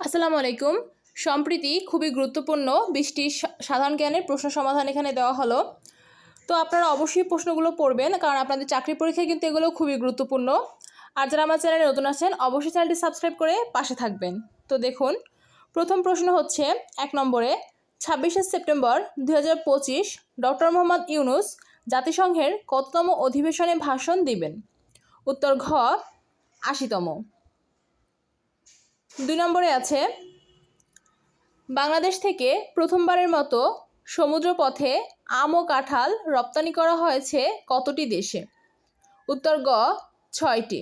আসসালামু আলাইকুম। সম্প্রীতি, খুবই গুরুত্বপূর্ণ বৃষ্টি সাধারণ জ্ঞানের প্রশ্ন সমাধান এখানে দেওয়া হলো। তো আপনারা অবশ্যই প্রশ্নগুলো পড়বেন, কারণ আপনাদের চাকরি পরীক্ষায় কিন্তু এগুলো খুবই গুরুত্বপূর্ণ। আর যারা আমার চ্যানেলে নতুন আছেন, অবশ্যই চ্যানেলটি সাবস্ক্রাইব করে পাশে থাকবেন। তো দেখুন, প্রথম প্রশ্ন হচ্ছে, এক নম্বরে, ছাব্বিশে সেপ্টেম্বর দু হাজার পঁচিশ ডক্টর মোহাম্মদ ইউনুস জাতিসংঘের কততম অধিবেশনে ভাষণ দিবেন? উত্তর ঘ, আশিতম। দুই নম্বরে আছে, বাংলাদেশ থেকে প্রথমবারের মতো সমুদ্রপথে আম ও কাঁঠাল রপ্তানি করা হয়েছে কতটি দেশে? উত্তর গ, ছয়টি।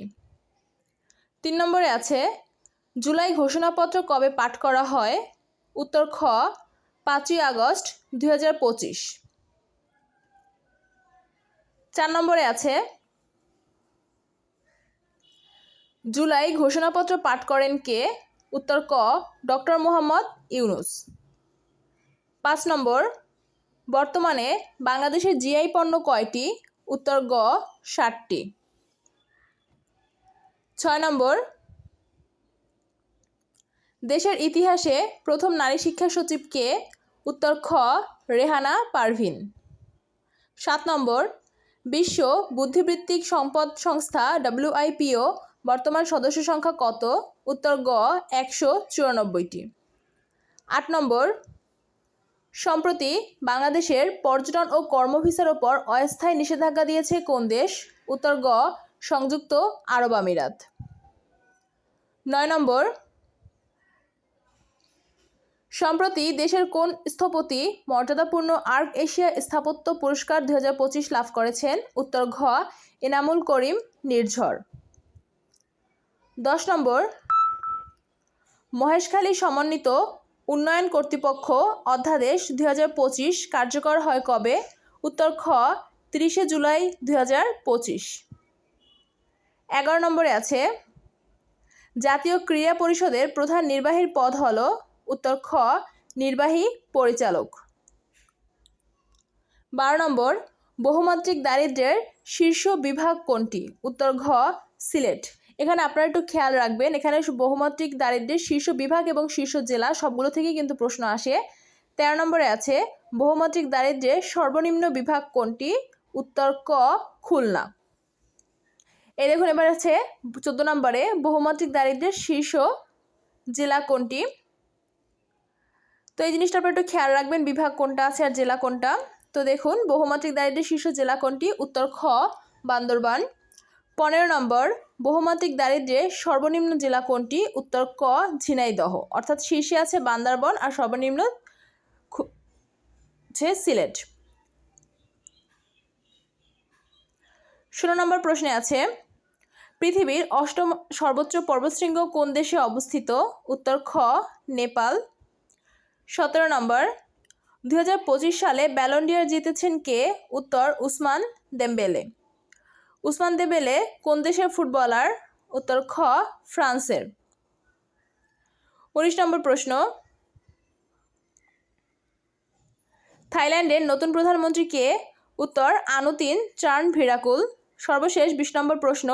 তিন নম্বরে আছে, জুলাই ঘোষণাপত্র কবে পাঠ করা হয়? উত্তর খ, পাঁচই আগস্ট দুই চার নম্বরে আছে, জুলাই ঘোষণাপত্র পাঠ করেন কে? উত্তর ক, ডক্টর মোহাম্মদ ইউনুস। পাঁচ নম্বর, বর্তমানে বাংলাদেশের জিআই পণ্য কয়টি? উত্তর গ, ষাটটি। ছয় নম্বর, দেশের ইতিহাসে প্রথম নারী শিক্ষা সচিব কে? উত্তর খ, রেহানা পারভিন। সাত নম্বর, বিশ্ব বুদ্ধিবৃত্তিক সম্পদ সংস্থা ডাব্লিউআইপিও বর্তমান সদস্য সংখ্যা কত? উত্তর গ, একশো চুরানব্বইটি। আট নম্বর, সম্প্রতি বাংলাদেশের পর্যটন ও কর্ম ভিসার ওপর অস্থায়ী নিষেধাজ্ঞা দিয়েছে কোন দেশ? উত্তর গ, সংযুক্ত আরব আমিরাত। নয় নম্বর, সম্প্রতি দেশের কোন স্থপতি মর্যাদাপূর্ণ আর্ক এশিয়া স্থাপত্য পুরস্কার দুই হাজার পঁচিশ লাভ করেছেন? উত্তর ঘ, এনামুল করিম নির্ঝর। দশ নম্বর মহেশখালী সমন্বিত উন্নয়ন কর্তৃপক্ষ অধ্যাদেশ দুই হাজার পঁচিশ কার্যকর হয় কবে? উত্তর খ, তিরিশে জুলাই দুই এগারো নম্বরে আছে, জাতীয় ক্রীড়া পরিষদের প্রধান নির্বাহীর পদ হল, উত্তর খ, নির্বাহী পরিচালক। বারো নম্বর, বহুমাত্রিক দারিদ্র্যের শীর্ষ বিভাগ কোনটি? উত্তর ঘ, সিলেট। এখানে আপনারা একটু খেয়াল রাখবেন, এখানে বহুমাত্রিক দারিদ্র্যের শীর্ষ বিভাগ এবং শীর্ষ জেলা সবগুলো থেকেই কিন্তু প্রশ্ন আসে। তেরো নম্বরে আছে, বহুমাত্রিক দারিদ্র্যের সর্বনিম্ন বিভাগ কোনটি? উত্তর ক, খুলনা। এই দেখুন, এবার আছে চোদ্দ নম্বরে, বহুমাত্রিক দারিদ্র্যের শীর্ষ জেলা কোনটি? তো এই জিনিসটা আপনার একটু খেয়াল রাখবেন, বিভাগ কোনটা আছে আর জেলা কোনটা। তো দেখুন, বহুমাত্রিক দারিদ্র্যের শীর্ষ জেলা কোনটি? উত্তর খ, বান্দরবান। পনেরো নম্বর বহুমাত্রিক দারিদ্র্যের সর্বনিম্ন জেলা কোনটি? উত্তর ক, ঝিনাইদহ। অর্থাৎ শীর্ষে আছে বান্দারবন আর সর্বনিম্ন সিলেট। ষোলো নম্বর প্রশ্নে আছে, পৃথিবীর অষ্টম সর্বোচ্চ পর্বতশৃঙ্গ কোন দেশে অবস্থিত? উত্তর খ, নেপাল। সতেরো নম্বর দু হাজার পঁচিশ সালে ব্যালন্ডিয়ার জিতেছেন কে? উত্তর উসমান দেম্বেলে। উসমান দেবেলে কোন দেশের ফুটবলার? উত্তর খ, ফ্রান্সের। উনিশ নম্বর প্রশ্ন। থাইল্যান্ডের নতুন প্রধানমন্ত্রী কে? উত্তর, আনুতিন চার্ন ভিরাকুল সর্বশেষ বিশ নম্বর প্রশ্ন।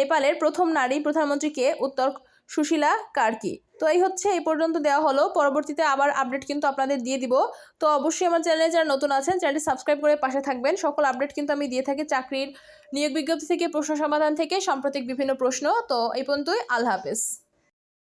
নেপালের প্রথম নারী প্রধানমন্ত্রী কে? উত্তর সুশীলা কার্কি তো এই হচ্ছে, এই পর্যন্ত দেওয়া হলো। পরবর্তীতে আবার আপডেট কিন্তু আপনাদের দিয়ে দিব। তো অবশ্যই আমার চ্যানেলে যারা নতুন আছেন, চ্যানেলটি সাবস্ক্রাইব করে পাশে থাকবেন। সকল আপডেট কিন্তু আমি দিয়ে থাকি চাকরির নিয়োগ বিজ্ঞপ্তি থেকে, প্রশ্ন সমাধান থেকে, সাম্প্রতিক বিভিন্ন প্রশ্ন। তো এই পর্যন্তই, আল্লাহ হাফেজ।